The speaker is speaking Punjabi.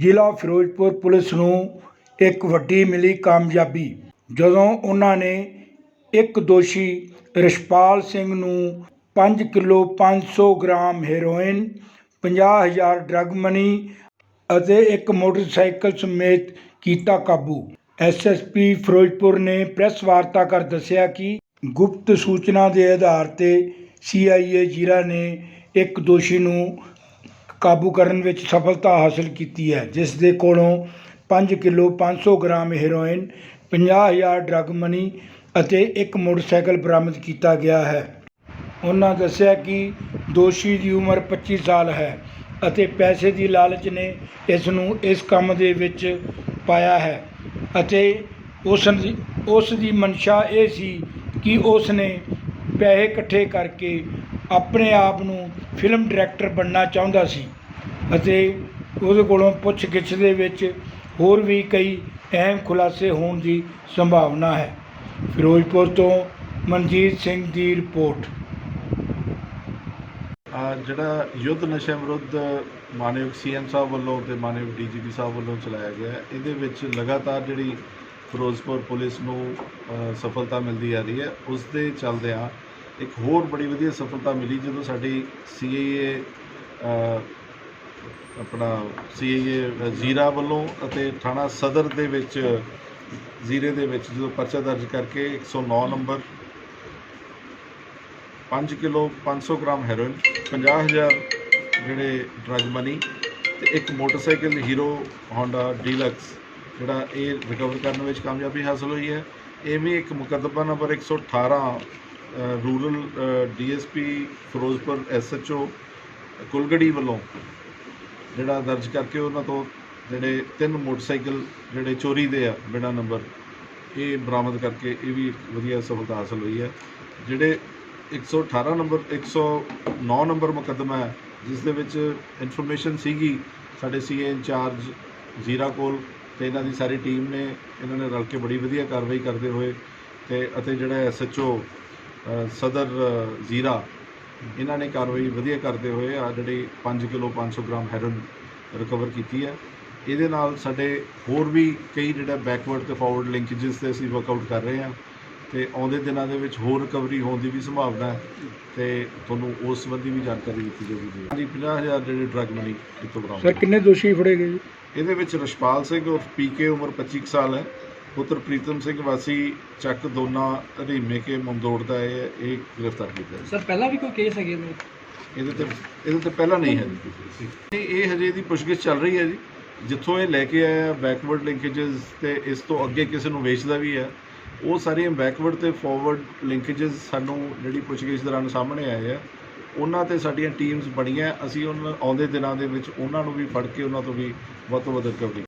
ਜ਼ਿਲ੍ਹਾ ਫਿਰੋਜ਼ਪੁਰ ਪੁਲਿਸ ਨੂੰ ਇੱਕ ਵੱਡੀ ਮਿਲੀ ਕਾਮਯਾਬੀ। ਜਦੋਂ ਉਹਨਾਂ ਨੇ ਇੱਕ ਦੋਸ਼ੀ ਰਿਸ਼ਪਾਲ ਸਿੰਘ ਨੂੰ 5 kilo 500 gram heroin 50000 drug money ਅਤੇ ਇੱਕ ਮੋਟਰਸਾਈਕਲ ਸਮੇਤ ਕੀਤਾ ਕਾਬੂ। ਐਸਐਸਪੀ ਫਿਰੋਜ਼ਪੁਰ ਨੇ ਪ੍ਰੈਸ ਵਾਰਤਾ ਕਰ ਦੱਸਿਆ ਕਿ ਗੁਪਤ ਸੂਚਨਾ ਦੇ ਆਧਾਰ ਤੇ ਸੀਆਈਏ ਜੀਰਾ ਨੇ ਇੱਕ ਦੋਸ਼ੀ ਨੂੰ ਕਾਬੂ ਕਰਨ ਵਿੱਚ ਸਫਲਤਾ ਹਾਸਲ ਕੀਤੀ ਹੈ, ਜਿਸ ਦੇ ਕੋਲੋਂ ਪੰਜ ਕਿਲੋ ਪੰਜ ਸੌ ਗ੍ਰਾਮ ਹੈਰੋਇਨ 50000 ਡਰੱਗ ਮਨੀ ਅਤੇ ਇੱਕ ਮੋਟਰਸਾਈਕਲ ਬਰਾਮਦ ਕੀਤਾ ਗਿਆ ਹੈ। ਉਹਨਾਂ ਦੱਸਿਆ ਕਿ ਦੋਸ਼ੀ ਦੀ ਉਮਰ 25 ਸਾਲ ਹੈ ਅਤੇ ਪੈਸੇ ਦੀ ਲਾਲਚ ਨੇ ਇਸ ਨੂੰ ਇਸ ਕੰਮ ਦੇ ਵਿੱਚ ਪਾਇਆ ਹੈ ਅਤੇ ਉਸ ਦੀ ਉਸ ਦੀ ਮਨਸ਼ਾ ਇਹ ਸੀ ਕਿ ਉਸ ਨੇ ਪੈਸੇ ਇਕੱਠੇ ਕਰਕੇ ਆਪਣੇ ਆਪ ਨੂੰ ਫਿਲਮ ਡਾਇਰੈਕਟਰ ਬਣਨਾ ਚਾਹੁੰਦਾ ਸੀ ਅਤੇ ਉਹਦੇ ਕੋਲੋਂ ਪੁੱਛ ਗਿੱਛ ਦੇ ਵਿੱਚ ਹੋਰ ਵੀ ਕਈ ਅਹਿਮ ਖੁਲਾਸੇ ਹੋਣ ਦੀ ਸੰਭਾਵਨਾ ਹੈ। ਫਿਰੋਜ਼ਪੁਰ ਤੋਂ ਮਨਜੀਤ ਸਿੰਘ ਦੀ ਰਿਪੋਰਟ। ਜਿਹੜਾ ਯੁੱਧ ਨਸ਼ਾ ਵਿਰੁੱਧ ਮਾਨਯੋਗ ਸੀਐਮ ਸਾਹਿਬ ਵੱਲੋਂ ਤੇ ਮਾਨਯੋਗ ਡੀਜੀਪੀ ਸਾਹਿਬ ਵੱਲੋਂ ਚਲਾਇਆ ਗਿਆ, ਇਹਦੇ ਵਿੱਚ ਲਗਾਤਾਰ ਜਿਹੜੀ ਫਿਰੋਜ਼ਪੁਰ ਪੁਲਿਸ ਨੂੰ ਸਫਲਤਾ ਮਿਲਦੀ ਆ ਰਹੀ ਹੈ ਉਸ ਦੇ ਚੱਲਦਿਆਂ ਇੱਕ ਹੋਰ ਬੜੀ ਵਧੀਆ ਸਫਲਤਾ ਮਿਲੀ ਜਦੋਂ ਸਾਡੀ ਸੀਏਏ ਆਪਣਾ ਸੀਏਏ ਜ਼ੀਰਾ ਵੱਲੋਂ ਅਤੇ ਥਾਣਾ ਸਦਰ ਦੇ ਵਿੱਚ ਜ਼ੀਰੇ ਦੇ ਵਿੱਚ ਜਦੋਂ ਪਰਚਾ ਦਰਜ ਕਰਕੇ 109 ਨੰਬਰ 5 ਕਿਲੋ 500 ਗ੍ਰਾਮ ਹੈਰੋਇਨ 50000 ਜਿਹੜੇ ਡਰੱਗ ਮਨੀ ਤੇ ਇੱਕ ਮੋਟਰਸਾਈਕਲ ਹੀਰੋ ਹੋਂਡਾ ਡੀਲਕਸ ਜਿਹੜਾ ਇਹ ਰਿਕਵਰ ਕਰਨ ਵਿੱਚ ਕਾਮਯਾਬੀ ਹਾਸਲ ਹੋਈ ਹੈ। ਇਹ ਵੀ ਇੱਕ ਮੁਕੱਦਮਾ ਨੰਬਰ 118 ਅ, rural DSP Ferozepur, SHO Kulgarhi ਵੱਲੋਂ ਜਿਹੜਾ ਦਰਜ ਕਰਕੇ ਉਹਨਾਂ ਤੋਂ ਜਿਹੜੇ ਤਿੰਨ ਮੋਟਰਸਾਈਕਲ ਜਿਹੜੇ ਚੋਰੀ ਦੇ ਆ ਬਿਨਾਂ ਨੰਬਰ, ਇਹ ਬਰਾਮਦ ਕਰਕੇ ਇਹ ਵੀ ਇੱਕ ਵਧੀਆ ਸਫਲਤਾ ਹਾਸਲ ਹੋਈ ਹੈ। ਜਿਹੜੇ 118 ਨੰਬਰ 109 ਨੰਬਰ ਮੁਕੱਦਮਾ ਹੈ, ਜਿਸ ਦੇ ਵਿੱਚ ਇਨਫੋਰਮੇਸ਼ਨ ਸੀਗੀ ਸਾਡੇ ਸੀਏ ਇੰਚਾਰਜ ਜ਼ੀਰਾ ਕੋਲ ਤੇ ਇਹਨਾਂ ਦੀ ਸਾਰੀ ਟੀਮ ਨੇ, ਇਹਨਾਂ ਨੇ ਰਲ ਕੇ ਬੜੀ ਵਧੀਆ ਕਾਰਵਾਈ ਕਰਦੇ ਹੋਏ ਤੇ ਅਤੇ ਜਿਹੜਾ ਐਸਐਚਓ ਸਦਰ ਜ਼ੀਰਾ ਇਹਨਾਂ ਨੇ ਕਾਰਵਾਈ ਵਧੀਆ ਕਰਦੇ ਹੋਏ ਆ ਜਿਹੜੀ 5 ਕਿਲੋ 500 ਗ੍ਰਾਮ ਹੈਰੋਇਨ ਰਿਕਵਰ ਕੀਤੀ ਹੈ। ਇਹਦੇ ਨਾਲ ਸਾਡੇ ਹੋਰ ਵੀ ਕਈ ਜਿਹੜਾ ਬੈਕਵਰਡ ਤੇ ਫਾਰਵਰਡ ਲਿੰਕੇजेस ਤੇ ਅਸੀਂ ਵਰਕਆਊਟ ਕਰ ਰਹੇ ਹਾਂ ਤੇ ਆਉਂਦੇ ਦਿਨਾਂ ਦੇ ਵਿੱਚ ਹੋਰ ਰਿਕਵਰੀ ਹੋਣ ਦੀ ਵੀ ਸੰਭਾਵਨਾ ਹੈ ਤੇ ਤੁਹਾਨੂੰ ਉਸ ਸੰਬੰਧੀ ਵੀ ਜਾਣਕਾਰੀ ਦਿੱਤੀ ਜਾਊਗੀ ਜੀ। ਹਾਂਜੀ 50000 ਜਿਹੜੇ ਡਰੱਗ ਮਨੀ ਇਤੋਂ ਬਰਾਮਦ ਸਰ ਕਿੰਨੇ ਦੋਸ਼ੀ ਫੜੇ ਗਏ ਜੀ? ਇਹਦੇ ਵਿੱਚ ਰਸ਼ਪਾਲ ਸਿੰਘ ਉਰਫ ਪੀਕੇ ਉਮਰ 25 ਕੁ ਸਾਲ ਹੈ। ਪੁੱਤਰ ਪ੍ਰੀਤਮ ਸਿੰਘ ਵਾਸੀ ਚੱਕ ਦੋਨਾ ਰੀਮੇ ਕੇ ਮੰਦੋੜ ਦਾ ਇਹ ਇਹ ਗ੍ਰਿਫਤਾਰ ਕੀਤਾ ਜੀ। ਸਰ ਪਹਿਲਾਂ ਵੀ ਕੋਈ ਕੇਸ ਹੈਗੇ ਨੇ ਇਹਦੇ ਤੇ ਇਹਦੇ ਤੇ ਪਹਿਲਾਂ ਨਹੀਂ ਹੈ ਜੀ ਤੇ। ਇਹ ਹਜੇ ਦੀ ਪੁੱਛਗਿੱਛ ਚੱਲ ਰਹੀ ਹੈ ਜੀ ਜਿੱਥੋਂ ਇਹ ਲੈ ਕੇ ਆਇਆ ਬੈਕਵਰਡ ਲਿੰਕੇजेस ਤੇ ਇਸ ਤੋਂ ਅੱਗੇ ਕਿਸੇ ਨੂੰ ਵੇਚਦਾ ਵੀ ਹੈ ਉਹ ਸਾਰੀਆਂ ਬੈਕਵਰਡ ਤੇ ਫਾਰਵਰਡ ਲਿੰਕੇजेस ਸਾਨੂੰ ਜਿਹੜੀ ਪੁੱਛਗਿੱਛ ਦੌਰਾਨ ਸਾਹਮਣੇ ਆਏ ਆ ਉਹਨਾਂ ਤੇ ਸਾਡੀਆਂ ਟੀਮਸ ਬਣੀਆਂ ਅਸੀਂ ਉਹਨਾਂ ਆਉਂਦੇ ਦਿਨਾਂ ਦੇ ਵਿੱਚ ਉਹਨਾਂ ਨੂੰ ਵੀ ਫੜ ਕੇ ਉਹਨਾਂ ਤੋਂ ਵੀ ਵੱਧ ਤੋਂ ਵੱਧ ਰਿਕਵਰੀ